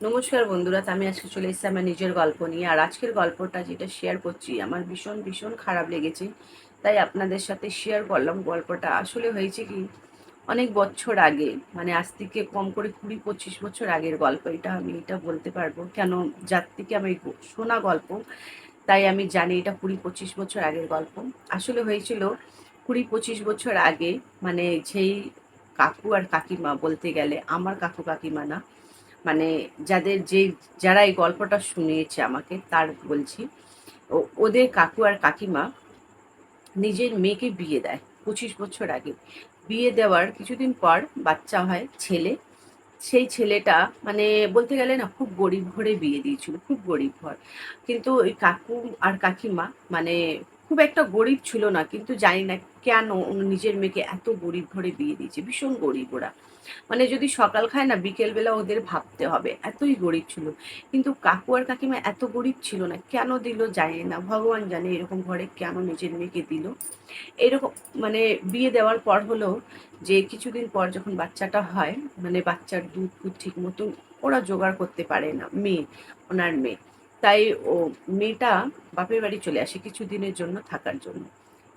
নমস্কার বন্ধুরা আমি আজকে চলে এসেছি আমার নিজের গল্প নিয়ে। আর আজকের গল্পটা যেটা শেয়ার করছি, আমার ভীষণ ভীষণ খারাপ লেগেছে। তাই আপনাদের সাথে শেয়ার করলাম গল্পটা। আসলে হয়েছে কি, অনেক বছর আগে মানে আজ থেকে কম করে কুড়ি, পঁচিশ বছর আগের গল্প। এটা আমি এটা বলতে পারব। কেন? যার থেকে আমি শোনা গল্প, তাই আমি জানি এটা কুড়ি, পঁচিশ বছর আগের গল্প। আসলে হয়েছিল কুড়ি, পঁচিশ বছর আগে মানে যেই কাকু আর কাকিমা বলতে গেলে, আমার কাকু কাকিমা না মানে যাদের যে, যারা এই গল্পটা শুনিয়েছে আমাকে, তার বলছি ওদের কাকু আর কাকিমা নিজের মেয়েকে বিয়ে দেয় পঁচিশ বছর আগে। বিয়ে দেওয়ার কিছুদিন পর বাচ্চা হয় ছেলে। সেই ছেলেটা মানে বলতে গেলে না, খুব গরিব ঘরে বিয়ে দিয়েছিল, খুব গরিব ঘর। কিন্তু ওই কাকু আর কাকিমা মানে খুব একটা গরিব ছিল না, কিন্তু জানি না কেন নিজের মেয়েকে এত গরিব ঘরে বিয়ে দিয়েছে, ভীষণ গরিব ওরা। মানে যদি সকাল খায় না, বিকেলবেলা ওদের ভাবতে হবে, এতই গরিব ছিল। কিন্তু কাকু আর কাকিমা এত গরিব ছিল না, কেন দিল জানি না। ভগবান জানে এরকম ঘরে কেন নিজের মেয়েকে দিল। এরকম মানে বিয়ে দেওয়ার পর হলো যে কিছুদিন পর যখন বাচ্চাটা হয় মানে বাচ্চার দুধ ঠিক মতন ওরা জোগাড় করতে পারে না, মেয়ে, ওনার মেয়ে। তাই ও মেয়েটা বাপের বাড়ি চলে আসে কিছুদিনের জন্য থাকার জন্য।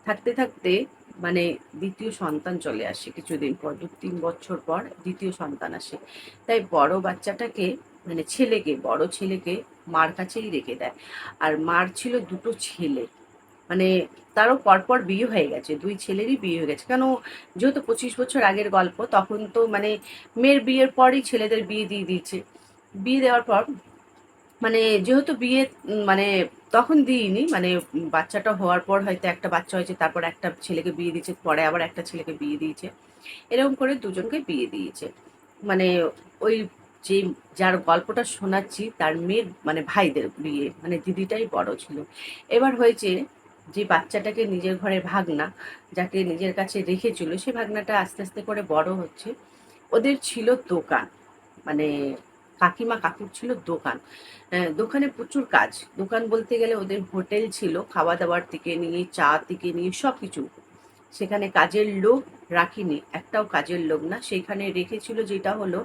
থাকতে থাকতে মানে দ্বিতীয় সন্তান চলে আসে কিছুদিন পর, দু, তিন বছর পর দ্বিতীয় সন্তান আসে। তাই বড় বাচ্চাটাকে মানে ছেলেকে, বড় ছেলেকে মার কাছেই রেখে দেয়। আর মার ছিল দুটো ছেলে। মানে তারও পরপর বিয়ে হয়ে গেছে, দুই ছেলেরই বিয়ে হয়ে গেছে। কেন যেহেতু পঁচিশ বছর আগের গল্প, তখন তো মানে মেয়ের বিয়ের পরই ছেলেদের বিয়ে দিয়ে দিয়েছে। বিয়ে দেওয়ার পর মানে যেহেতু বিয়ে মানে তখন দিইনি মানে বাচ্চাটা হওয়ার পর হয়তো একটা বাচ্চা হয়েছে, তারপর একটা ছেলেকে বিয়ে দিয়েছে, পরে আবার একটা ছেলেকে বিয়ে দিয়েছে। এরকম করে দুজনকে বিয়ে দিয়েছে। মানে ওই যে যার গল্পটা শোনাচ্ছি, তার মেয়ের মানে ভাইদের বিয়ে মানে দিদিটাই বড় ছিল। এবার হয়েছে যে বাচ্চাটাকে নিজের ঘরে ভাগনা, যাকে নিজের কাছে রেখেছিল, সে ভাগনাটা আস্তে আস্তে করে বড় হচ্ছে। ওদের ছিল দোকান মানে কাকিমা কাকুর ছিল দোকান। দোকানে প্রচুর কাজ। দোকান বলতে গেলে ওদের হোটেল ছিল খাওয়া দাওয়ার থেকে নিয়ে, চা থেকে নিয়ে সব কিছু সেখানে কাজের লোক রাখিনি, একটাও কাজের লোক না। সেখানে রেখেছিল যেটা হলো,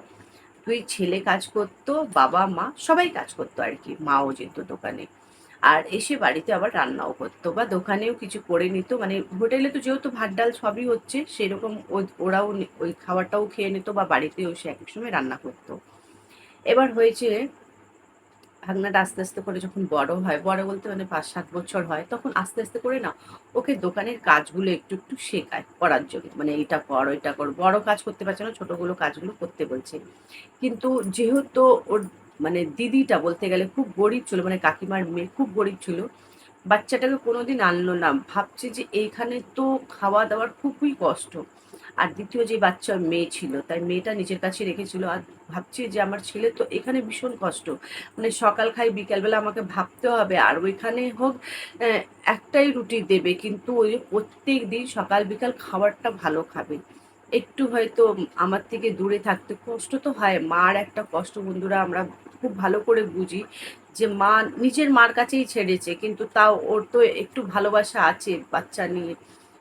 দুই ছেলে কাজ করতো, বাবা, মা, সবাই কাজ করতো আর কি, মাও যেত দোকানে। আর এসে বাড়িতে আবার রান্নাও করতো বা দোকানেও কিছু করে নিত। মানে হোটেলে তো যেহেতু ভাত ডাল সবই হচ্ছে, সেরকম ওরাও ওই খাবারটাও খেয়ে নিত বা বাড়িতেও সে এক সময় রান্না করতো। এবার হয়েছে, ভাগনাটা আস্তে আস্তে করে যখন বড় হয়, বড় বলতে মানে পাঁচ সাত বছর হয়, তখন আস্তে আস্তে করে না, ওকে দোকানের কাজগুলো একটু একটু শেখায় করার জন্য। মানে এটা কর, ওইটা কর, বড় কাজ করতে পারছে না, ছোটগুলো কাজগুলো করতে বলছে। কিন্তু যেহেতু ওর মানে দিদিটা বলতে গেলে খুব গরিব ছিল মানে কাকিমার মেয়ে খুব গরিব ছিল, বাচ্চাটাকে কোনোদিন আনলো না, ভাবছে যে এইখানে তো খাওয়া দাওয়ার খুবই কষ্ট। আর দ্বিতীয় যে বাচ্চা মেয়ে ছিল, তাই মেয়েটা নিজের কাছে রেখেছিল। আর ভাবছি যে আমার ছেলে তো এখানে ভীষণ কষ্ট। মানে সকাল খাই, বিকালবেলা আমাকে ভাবতে হবে, আর ওইখানে হোক একটাই রুটি দেবে, কিন্তু ওই প্রত্যেক দিন সকাল, বিকাল খাবারটা ভালো খাবে। একটু হয়তো আমার থেকে দূরে থাকতে কষ্ট তো হয়। মার একটা কষ্ট, বন্ধুরা, আমরা খুব ভালো করে বুঝি যে মা নিজের মার কাছেই ছেড়েছে, কিন্তু তাও ওর তো একটু ভালোবাসা আছে বাচ্চা নিয়ে।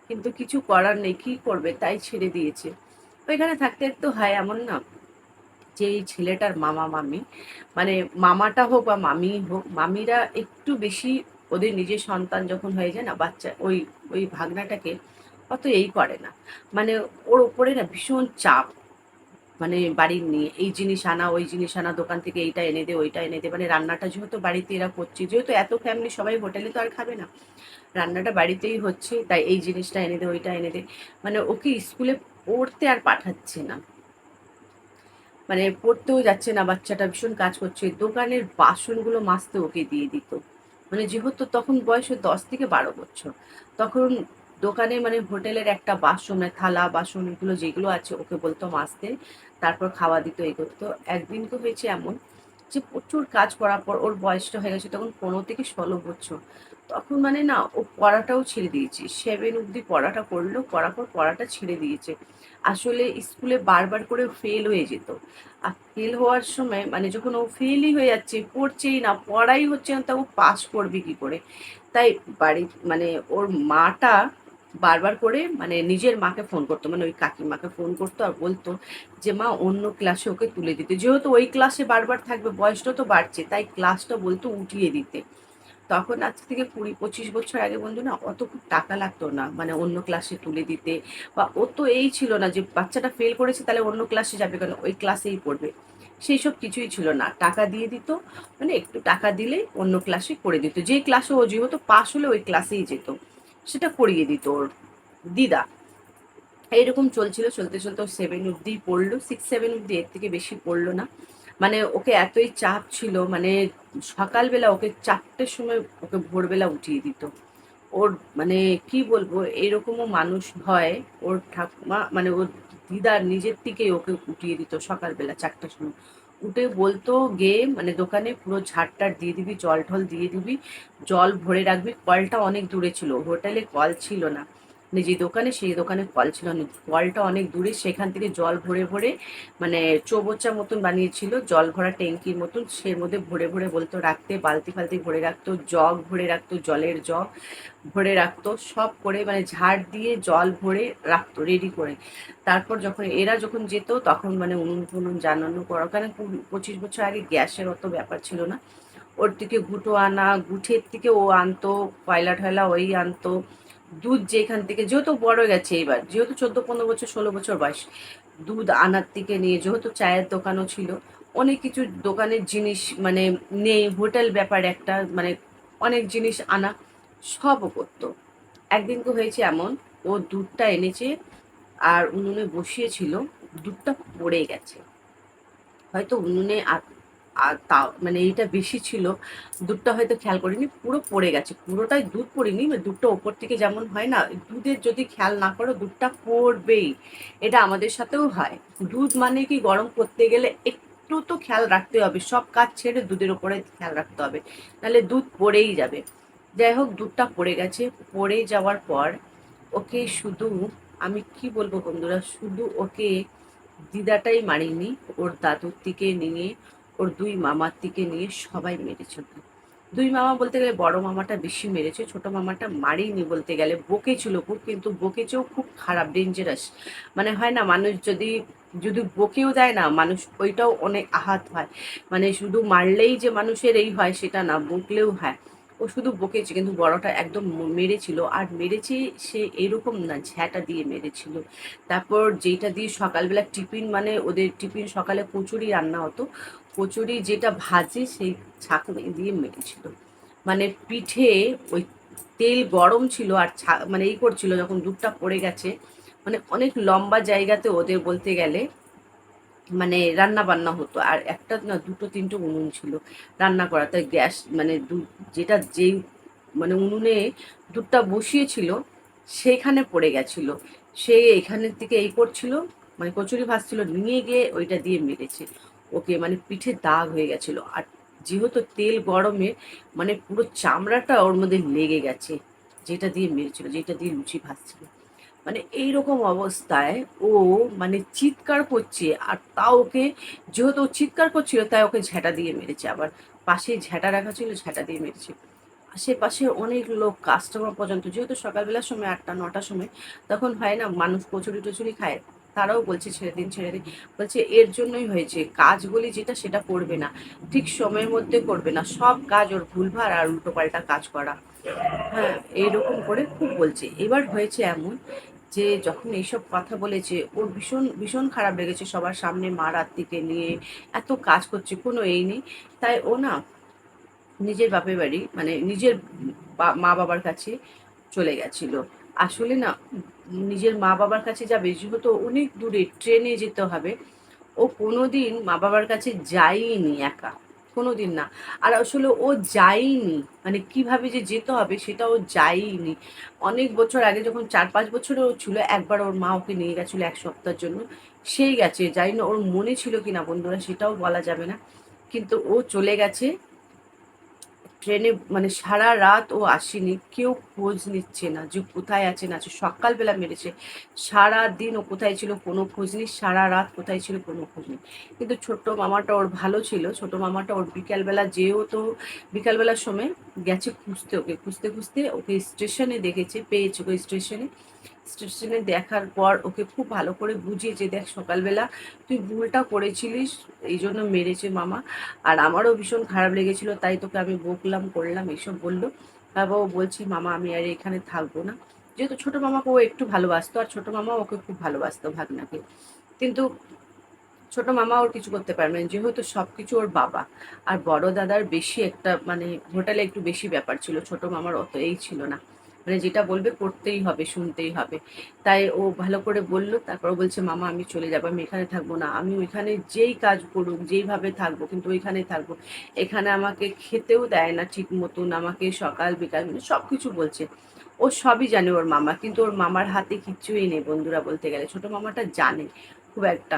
কিন্তু কিছু করার নেই, কি করবে? তাই ছেড়ে দিয়েছে। ওইখানে থাকতে একটু হয় এমন না যে এই ছেলেটার মামা, মামি মানে মামাটা হোক বা মামি হোক, মামিরা একটু বেশি ওদের নিজের সন্তান যখন হয়ে যায় না, বাচ্চা, ওই ওই ভাগনাটাকে অত এই করে না। মানে ওর ওপরে না ভীষণ চাপ। মানে বাড়ির নিয়ে এই জিনিস আনা, ওই জিনিস আনা, দোকান থেকে এইটা এনে দে, ওইটা এনে দে মানে রান্নাটা যেহেতু বাড়িতে এরা করছে, যেহেতু এত ফ্যামিলি সবাই হোটেলে তো আর খাবে না। রান্নাটা বাড়িতেই হচ্ছে, তাই এই জিনিসটা এনে দে, ওইটা এনে দে। মানে ওকে স্কুলে পড়তে আর পাঠাচ্ছে না। মানে পড়তেও যাচ্ছে না, বাচ্চাটা ভীষণ কাজ করছে। দোকানের বাসনগুলো মাজতে ওকে দিয়ে দিত। মানে যেহেতু তখন বয়স দশ থেকে বারো বছর, তখন দোকানে মানে হোটেলের একটা বাসন মানে থালা, বাসন এগুলো যেগুলো আছে, ওকে বলতো মাজতে তারপর খাওয়া দিত এই করতো। একদিন তো হয়েছে এমন যে প্রচুর কাজ করার পর ওর বয়সটা হয়ে গেছে তখন পনেরো থেকে ষোলো বছর। তখন মানে না, ও পড়াটাও ছেড়ে দিয়েছে। সেভেন অব্দি পড়াটা করল, করার পর পড়াটা ছেড়ে দিয়েছে। আসলে স্কুলে বারবার করে ফেল হয়ে যেত। আর ফেল হওয়ার সময় মানে যখন ও ফেলই হয়ে যাচ্ছে, পড়ছেই না, পড়াই হচ্ছে না, তা ও পাস করবে কি করে? তাই বাড়ি মানে ওর মাটা বারবার করে মানে নিজের মাকে ফোন করতো মানে ওই কাকিমাকে ফোন করতো আর বলতো যে, মা, অন্য ক্লাসে ওকে তুলে দিতে। যেহেতু ওই ক্লাসে বারবার থাকবে, বয়সটা তো বাড়ছে, তাই ক্লাসটা বলতো উঠিয়ে দিতে। তখন আজ থেকে কুড়ি পঁচিশ বছর আগে বন্ধু না, অত খুব টাকা লাগতো না মানে অন্য ক্লাসে তুলে দিতে। বা ও তো এই ছিল না যে, বাচ্চাটা ফেল করেছে তাহলে অন্য ক্লাসে যাবে কেন? ওই ক্লাসেই পড়বে। সেই সব কিছুই ছিল না। টাকা দিয়ে দিত মানে একটু টাকা দিলেই অন্য ক্লাসে করে দিত। যে ক্লাসে ও, যেহেতু পাশ হলে ওই ক্লাসেই যেত। সেটা করিয়ে দিত ওর দিদা। এইরকম চলছিল, চলতে চলতে ও সেভেন অব্দি পড়ল। সিক্স সেভেন অব্দি এর থেকে বেশি পড়ল না। মানে ওকে এতই চাপ ছিল মানে সকালবেলা ওকে চারটের সময় ওকে ভোরবেলা উঠিয়ে দিত। ওর মানে কি বলব এরকমও মানুষ হয়। ওর ঠাকুমা মানে ওর দিদার নিজের থেকেই ওকে উঠিয়ে দিত সকালবেলা চারটার সময়। উঠে বলতো গে মানে দোকানে পুরো ঝাড় ঝাড়টার দিয়ে দিবি, জল ঠল দিয়ে দিবি, জল ভরে রাখবি। কলটা অনেক দূরে ছিল, হোটেলে কল ছিল না। মানে যে দোকানে, সেই দোকানে কল ছিল। কলটা অনেক দূরে, সেখান থেকে জল ভরে ভরে মানে চৌবচ্চা মতন বানিয়েছিল। জল ভরা ট্যাঙ্কির মতন সে মধ্যে ভরে ভরে বলতো, রাখতে, বালতি ফালতি ভরে রাখতো, জগ ভরে রাখতো, জলের জগ ভরে রাখতো, সব করে মানে ঝাড় দিয়ে জল ভরে রাখতো রেডি করে। তারপর যখন এরা যখন যেত, তখন মানে উনুন ফুনুন জানানো করা, কারণ পঁচিশ বছর আগে গ্যাসের অত ব্যাপার ছিল না। ওর থেকে গুটো আনা, গুঠের থেকে ও আনতো কয়লা ঠয়লা ওই আনতো দুধ যেখান থেকে, যেহেতু বড় গেছে এবার, যেহেতু চোদ্দ, পনেরো বছর, ষোলো বছর বয়স, দুধ আনার থেকে নিয়ে, যেহেতু চায়ের দোকানও ছিল, অনেক কিছু দোকানের জিনিস মানে নেই, হোটেল ব্যাপার একটা মানে অনেক জিনিস আনা সবও করতো। একদিন তো হয়েছে এমন, ও দুধটা এনেছে আর উনুনে বসিয়েছিল, দুধটা পড়ে গেছে। হয়তো উনুনে আর তা মানে এইটা বেশি ছিল। দুধটা হয়তো খেয়াল করিনি, পুরো পড়ে গেছে। পুরোটাই দুধ পড়িনি দুধটা ওপর থেকে যেমন হয় না, দুধের যদি খেয়াল না করো, দুধটা পড়বেই। এটা আমাদের সাথেও হয়। দুধ মানে কি, গরম করতে গেলে একটু তো খেয়াল রাখতে হবে। সব কাজ ছেড়ে দুধের ওপরে খেয়াল রাখতে হবে। নাহলে দুধ পড়েই যাবে। যাই হোক, দুধটা পড়ে গেছে। পড়ে যাওয়ার পর ওকে শুধু, আমি কি বলব বন্ধুরা, শুধু ওকে দিদাটাই মারিনি, ওর দাদুর দিকে নিয়ে। ওর দুই মামার দিকে নিয়ে সবাই মেরেছে দুই মামা বলতে গেলে বড় মামাটা বেশি মেরেছে, ছোট মামাটা মারিনি বলতে গেলে বকেছিল খুব, কিন্তু বকেছেও খুব খারাপ ডেঞ্জারাস মানে হয় না, মানুষ যদি যদি বকেও দেয় না, মানুষ ওইটাও অনেক আহাত হয়। মানে শুধু মারলেই যে মানুষের এই হয়, সেটা না, বকলেও হয়। ও শুধু বকেছে, কিন্তু বড়টা একদম মেরেছিল। আর মেরেছে সে এরকম না, ঝ্যাটা দিয়ে মেরেছিল। তারপর যেটা দিয়ে সকালবেলা টিফিন মানে ওদের টিফিন সকালে কচুরি রান্না হতো, কচুরি যেটা ভাজে সেই ছাঁকনি দিয়ে মেরেছিল। মানে পিঠে ওই তেল গরম ছিল আর মানে এই করছিল, যখন দুধটা পড়ে গেছে মানে অনেক লম্বা জায়গাতে ওদের বলতে গেলে মানে রান্না বান্না হতো। আর একটা না দুটো তিনটে উনুন ছিল। রান্না করা তাই গ্যাস মানে যেটা যেই মানে উনুনে দুধটা বসিয়েছিল, সেইখানে পড়ে গেছিল। সে এখানের থেকে এই করছিল মানে কচুরি ভাজছিল, নিয়ে গিয়ে ওইটা দিয়ে মেরেছে। ওকে মানে পিঠে দাগ হয়ে গেছিল। আর যেহেতু তেল গরমে মানে পুরো চামড়াটা ওর মধ্যে লেগে গেছে। যেটা দিয়ে মেরেছিল, যেটা দিয়ে লুচি ভাজছিল। মানে এইরকম অবস্থায় ও মানে চিৎকার করছে, আর তা ওকে যেহেতু ও চিৎকার করছিল, তাই ওকে ঝ্যাঁটা দিয়ে মেরেছে আবার। পাশে ঝ্যাঁটা রাখা ছিল ঝ্যাঁটা দিয়ে মেরেছে। আশেপাশে অনেক লোক কাস্টমার পর্যন্ত, যেহেতু সকালবেলার সময় আটটা, নটার সময়, তখন হয় না, মানুষ কচুরি টচুরি খায়। তারাও বলছে, ছেড়ে দিন ছেড়ে দিন। বলছে, এর জন্যই হয়েছে, কাজগুলি যেটা সেটা করবে না, ঠিক সময়ের মধ্যে করবে না, সব কাজ ওর ভুলভার আর উল্টোপাল্টা কাজ করা। হ্যাঁ এইরকম করে খুব বলছে। এবার হয়েছে এমন যে যখন এইসব কথা বলেছে, ওর ভীষণ ভীষণ খারাপ লেগেছে সবার সামনে মা রাত্রিকে নিয়ে এত কাজ করছে, কোনো এই নেই। তাই ও না নিজের বাপের বাড়ি মানে নিজের মা বাবার কাছে চলে গেছিল। আসলে না, নিজের মা বাবার কাছে যাবে যেহেতু অনেক দূরে, ট্রেনে যেতে হবে। ও কোনোদিন মা বাবার কাছে যায়নি একা। কোনো দিন না। আর আসলে ও যায়নি মানে কীভাবে যে যেতে হবে সেটা ও যায়নি। অনেক বছর আগে যখন চার পাঁচ বছরে ও ছিল, একবার ওর মা ওকে নিয়ে গেছিল এক সপ্তাহের জন্য। সেই গেছে, যাই না ওর মনে ছিল কি না বন্ধুরা সেটাও বলা যাবে না। কিন্তু ও চলে গেছে ট্রেনে মানে সারা রাত ও আসেনি, কেউ খোঁজ নিচ্ছে না যে কোথায় আছে, না আছে। সকালবেলা মেরেছে, সারা দিন ও কোথায় ছিল কোনো খোঁজ নেই, সারা রাত কোথায় ছিল কোনো খোঁজ নেই। কিন্তু ছোট্ট মামাটা ওর ভালো ছিল ছোট মামাটা ওর বিকালবেলা যেও তো, বিকালবেলার সময় গেছে খুঁজতে ওকে। খুঁজতে খুঁজতে ওকে স্টেশনে দেখেছে, পেয়েছে ওকে স্টেশনে। স্টেশনে দেখার পর ওকে খুব ভালো করে বুঝিয়েছে দেখ সকালবেলা তুই ভুলটা করেছিলিস, এই জন্য মেরেছে মামা। আর আমারও ভীষণ খারাপ লেগেছিল, তাই তোকে আমি বকলাম, করলাম, এইসব বলল। তারপর ও বলছি, মামা, আমি আর এখানে থাকব না। যেহেতু ছোটো মামাকে ও একটু ভালোবাসতো, আর ছোটো মামা ওকে খুব ভালোবাসতো ভাগনাকে। কিন্তু ছোট মামা ওর কিছু করতে পারবে না, যেহেতু সব কিছু ওর বাবা। আর বড় দাদার বেশি একটা মানে হোটেলে একটু বেশি ব্যাপার ছিল, ছোট মামার অত এই ছিল না। মানে যেটা বলবে করতেই হবে, শুনতেই হবে। তাই ও ভালো করে বলল, তারপর বলছে, মামা, আমি চলে যাব, আমি এখানে থাকব না। আমি ওইখানে যেই কাজ করুক, যেইভাবে থাকব, কিন্তু ওইখানে থাকব। এখানে আমাকে খেতেও দেয় না ঠিক মতন, আমাকে সকাল, বিকাল মানে সব কিছু বলছে। ও সবই জানে ওর মামা, কিন্তু ওর মামার হাতে কিচ্ছুই নেই, বন্ধুরা বলতে গেলে। ছোট মামাটা জানে খুব একটা।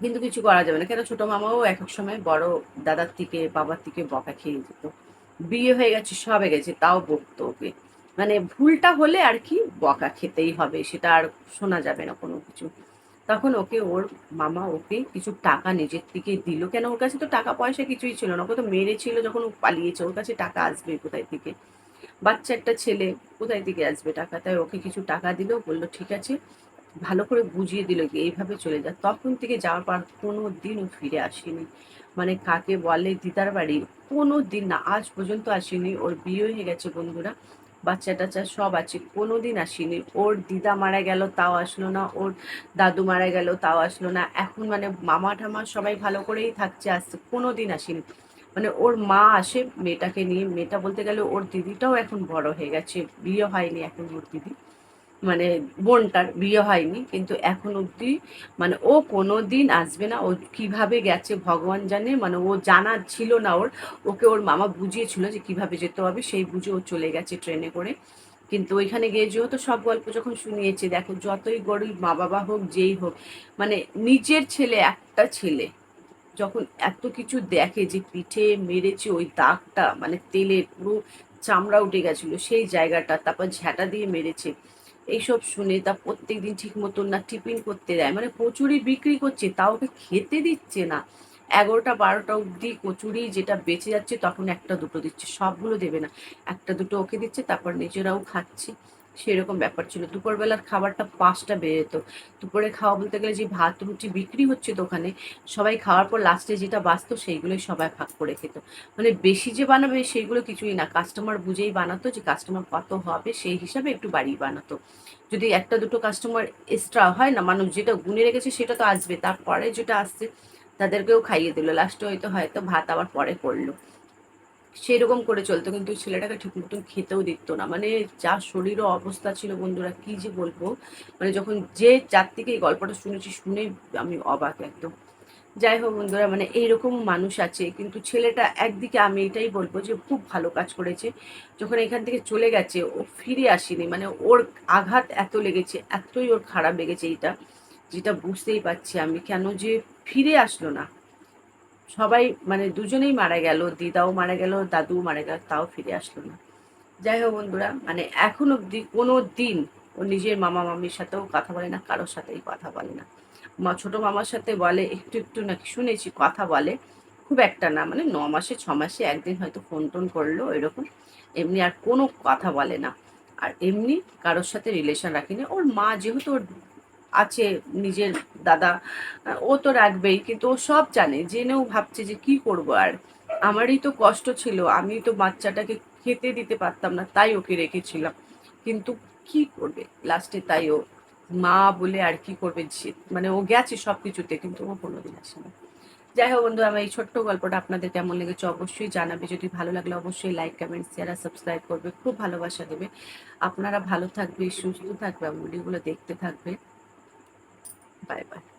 কিন্তু কিছু করা যাবে না, কেন ছোট মামাও এক এক সময় বড় দাদার থেকে, বাবার থেকে বকা খেয়ে যেত বিয়ে হয়ে গেছে, সবে গেছে, তাও বকতো ওকে। মানে ভুলটা হলে আর কি বকা খেতেই হবে, সেটা আর শোনা যাবে না কোনো কিছু। তখন ওকে ওর মামা ওকে কিছু টাকা নিজের থেকে দিল। কেন ওর কাছে তো টাকা পয়সা কিছুই ছিল না, ওকে তো মেরেছিল যখন ও পালিয়েছে, ওর কাছে টাকা আসবে কোথায় থেকে? বাচ্চা একটা ছেলে, কোথায় থেকে আসবে টাকা? তাই ওকে কিছু টাকা দিল, বলল, ঠিক আছে। ভালো করে বুঝিয়ে দিল কি এইভাবে চলে যা তখন থেকে যাওয়ার পর কোনো দিনও ফিরে আসেনি। মানে কাকে বলে দিদার বাড়ি, কোনো দিন না, আজ পর্যন্ত আসেনি। ওর বিয়ে হয়ে গেছে বন্ধুরা। বাচ্চা টাচ্চা সব আছে। কোনো দিন আসিনি। ওর দিদা মারা গেল, তাও আসলো না। ওর দাদু মারা গেল, তাও আসলো না। এখন মানে মামা ঠামা সবাই ভালো করেই থাকছে আসছে কোনো দিন আসেনি। মানে ওর মা আসে মেয়েটাকে নিয়ে। মেয়েটা বলতে গেলে ওর দিদিটাও এখন বড় হয়ে গেছে। বিয়ে হয়নি এখন ওর দিদি। মানে বোনটার বিয়ে হয়নি, কিন্তু এখন অবধি মানে ও কোনো দিন আসবে না, ও কীভাবে গেছে ভগবান জানে মানে ও জানা ছিল না ওর, ওকে ওর মামা বুঝিয়েছিল যে কীভাবে যেতে হবে, সেই বুঝে ও চলে গেছে ট্রেনে করে। কিন্তু ওইখানে গিয়ে যেহেতু সব গল্প যখন শুনিয়েছে, দেখো যতই গরিব মা বাবা হোক, যেই হোক মানে নিজের ছেলে একটা ছেলে, যখন এত কিছু দেখে যে পিঠে মেরেছে ওই দাগটা মানে তেলের পুরো চামড়া উঠে গেছিল, সেই জায়গাটা, তারপর ঝ্যাঁটা দিয়ে মেরেছে এইসব শুনে তা প্রত্যেক দিন ঠিক মতন না টিফিন করতে দেয়। মানে কচুরি বিক্রি করছে তা ওকে খেতে দিচ্ছে না। এগারোটা বারোটা অব্দি কচুরি যেটা বেঁচে যাচ্ছে, তখন একটা দুটো দিচ্ছে, সবগুলো দেবে না। একটা দুটো ওকে দিচ্ছে, তারপর নিজেরাও খাচ্ছে। সেরকম ব্যাপার ছিল। দুপুরবেলার খাবারটা পাঁচটা বেড়ে যেত। দুপুরে খাওয়া বলতে গেলে যে ভাত, রুটি বিক্রি হচ্ছে দোকানে, সবাই খাওয়ার পর লাস্টে যেটা বাঁচতো সেইগুলোই সবাই ভাগ করে খেত। মানে বেশি যে বানাবে সেইগুলো কিছুই না। কাস্টমার বুঝেই বানাতো যে কাস্টমার কত হবে, সেই হিসাবে একটু বাড়িয়ে বানাতো। যদি একটা দুটো কাস্টমার এক্সট্রা হয় না, মানুষ যেটা গুনে রেখেছে সেটা তো আসবে। তারপরে যেটা আসছে, তাদেরকেও খাইয়ে দিল। লাস্টে হয়তো হয়তো ভাত আবার পরে করল। সেরকম করে চলতো, কিন্তু ছেলেটাকে ঠিক মতন খেতেও দিত না। মানে যা শরীরও অবস্থা ছিল বন্ধুরা, কি যে বলব? মানে যখন যে যার থেকে এই গল্পটা শুনেছি, শুনে আমি অবাক একদম। যাই হোক বন্ধুরা মানে এইরকম মানুষ আছে, কিন্তু ছেলেটা একদিকে আমি এটাই বলব যে খুব ভালো কাজ করেছে। যখন এখান থেকে চলে গেছে, ও ফিরে আসেনি মানে ওর আঘাত এত লেগেছে, এতই ওর খারাপ লেগেছে এইটা, যেটা বুঝতেই পারছি আমি। কেন যে ফিরে আসলো না। সবাই মানে দুজনেই মারা গেল, দিদাও মারা গেল, দাদুও মারা গেল, তাও ফিরে আসলো না। যাই হোক বন্ধুরা মানে এখন অবধি কোনো দিন ও নিজের মামা মামির সাথেও কথা বলে না, কারোর সাথেই কথা বলে না। মা, ছোটো মামার সাথে বলে, একটু একটু নাকি শুনেছি কথা বলে, খুব একটা না মানে ন মাসে, ছ মাসে একদিন হয়তো ফোন টোন করল, এরকম। এমনি আর কোনো কথা বলে না। আর এমনি কারোর সাথে রিলেশন রাখিনি। ওর মা, যেহেতু ওর আছে নিজের দাদা, ও তো রাখবেই, কিন্তু ও সব জানে, জেনেও ভাবছে যে কি করব আর। আমারই তো কষ্ট ছিল আমি তো বাচ্চাটাকে খেতে দিতে পারতাম না, তাই ওকে রেখেছিলাম। কিন্তু কি করবে? লাস্টে তাই ও মা বলে আর কি করবে? মানে ও গেছে সব কিছুতে কিন্তু ও কোনোদিন আসে না। যাই হোক বন্ধু আমার এই ছোট্ট গল্পটা আপনাদের কেমন লেগেছে অবশ্যই জানাবে। যদি ভালো লাগলে অবশ্যই লাইক, কমেন্ট শেয়ার আর সাবস্ক্রাইব করবে। খুব ভালোবাসা দেবে। আপনারা ভালো থাকবে, সুস্থ থাকবে ভিডিওগুলো দেখতে থাকবে। Bye bye.